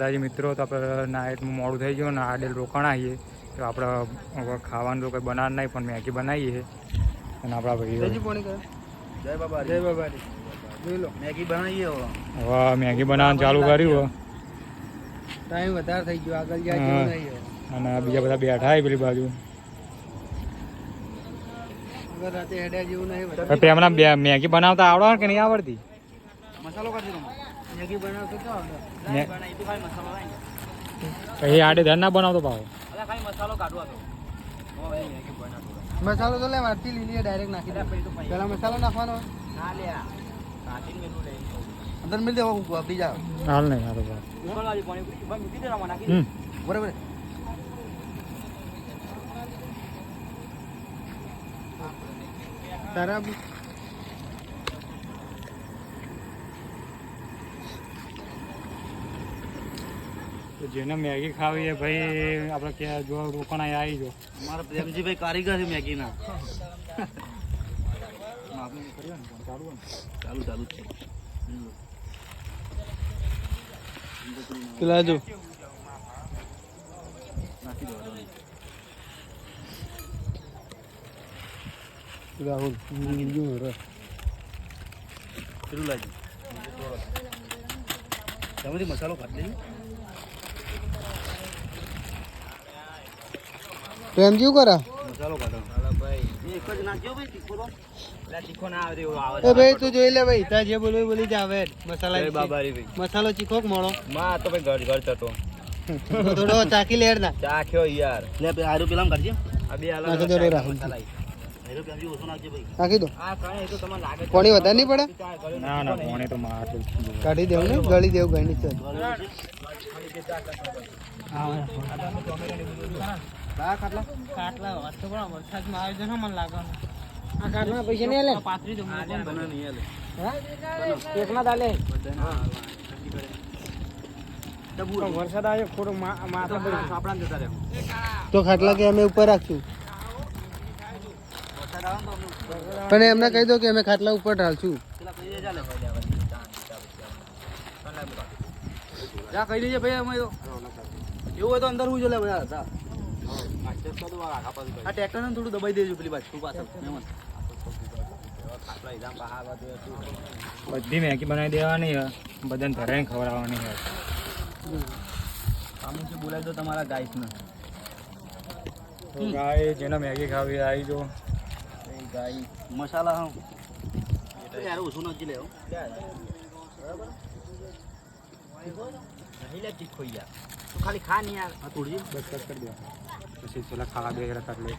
દાદાજી મિત્રો તો આપણે નાઇટમાં મોડું થઈ ગયું ને આડેલ રોકાણ આવીએ. તો આપણે ખાવાનું તો કંઈ બનાવ નહીં પણ મેગી બનાવીએ. અને આપણા ભાઈ જય બાબા જય બાબા મેગી બનાવીએ હવે. મેગી બનાવવાનું ચાલુ કર્યું ટાઈમ વધારે થઈ ગયો. આગળ જાય. અને બીજા બધા બેઠા છે પેલી બાજુ. પ્રેમના મેગી બનાવતા આવડે કે નહીં આવડતી? મસાલો કાઢી તો તું લાવી. પછી આડે ધર ના બનાવતો ભાવ મસાલો કાઢવા મસાલો તો લે તી લીલી ડાયરેક્ટ નાખી દે. પેલા મસાલો નાખવાનો. ના લઈ અંદર મિલ દેવા કુકુ આપી જાવ હાલ નહીં પાણી નાખી હમ. બરાબર તારા તો જેને મેગી ખાવી એ ભાઈ આપણે ક્યાં જો રોકાણ અહીં આવી જો મારા પ્રેમજીભાઈ કારીગર છે મેગીના. ચાલુ ચાલુ છે. પેલા જો. રાહુલ પેલું લાગી તમે મસાલો કાઢી લઈ પ્રેમજી કરા મસાલો કાઢો ભાઈ એક જ નાખ્યો ભાઈ તીખો તો એટલે તીખો ના આવે કેવું કરા? એ ભાઈ તું જોઈ લે ભાઈ ત્યાં જે બોલવું બોલી જ આવે મસાલા બાબારી ભાઈ. મસાલો ચીખો મોળો માં તો ભાઈ ઘર ઘર ચતો થોડો ચાકી લેર ના. ચાખ્યો યાર. લે આરું પેલામ કરજે. આ બે નાખી દો રાહુલ. નાખી દો. પાણી વધારે નહીં પડે? ના ના પોણે તો માં આટલું જ છે. કાઢી દેવું ને? ગળી દેવું ગણી છે. ખાટલા? વાત તો પણ વરસાદમાં આવે છે ને મને લાગે. આ ખાટલા પૈસા નહીં લે પાથરી દો મને કોણ નહીં આલે. એક ના દાલે? વરસાદ આવ્યો થોડો માથા પર આપણા જતા રહ્યો તો ખાટલા કે અમે ઉપર તો અમને પણ એમને કહી દો કે અમે ખાટલા ઉપર ઢાલશું. કહી જા કહી દેજે ભાઈ અમે એવું હોય તો અંદર હું જો લે બધા હતા આ ટ્રેક્ટર ને થોડું દબાઈ દેજો પેલી બાજુ પાછળ બધી મેગી બનાવી દેવાની બધાને ધરાઈને ખવડાવવાની અમુક જે બોલાવી દો તમારા ગાઈસ ને. તો ગાય જેને મેગી ખાવી આવી જો. ગાય મસાલા હા. યાર ઓછું નથી લેવો. નહીં લે તીખો યાર. ખાલી ખા નહીં યાર. થોડી બસ કરી દો. પછી છેલ્લા ખાવા બે કરી લે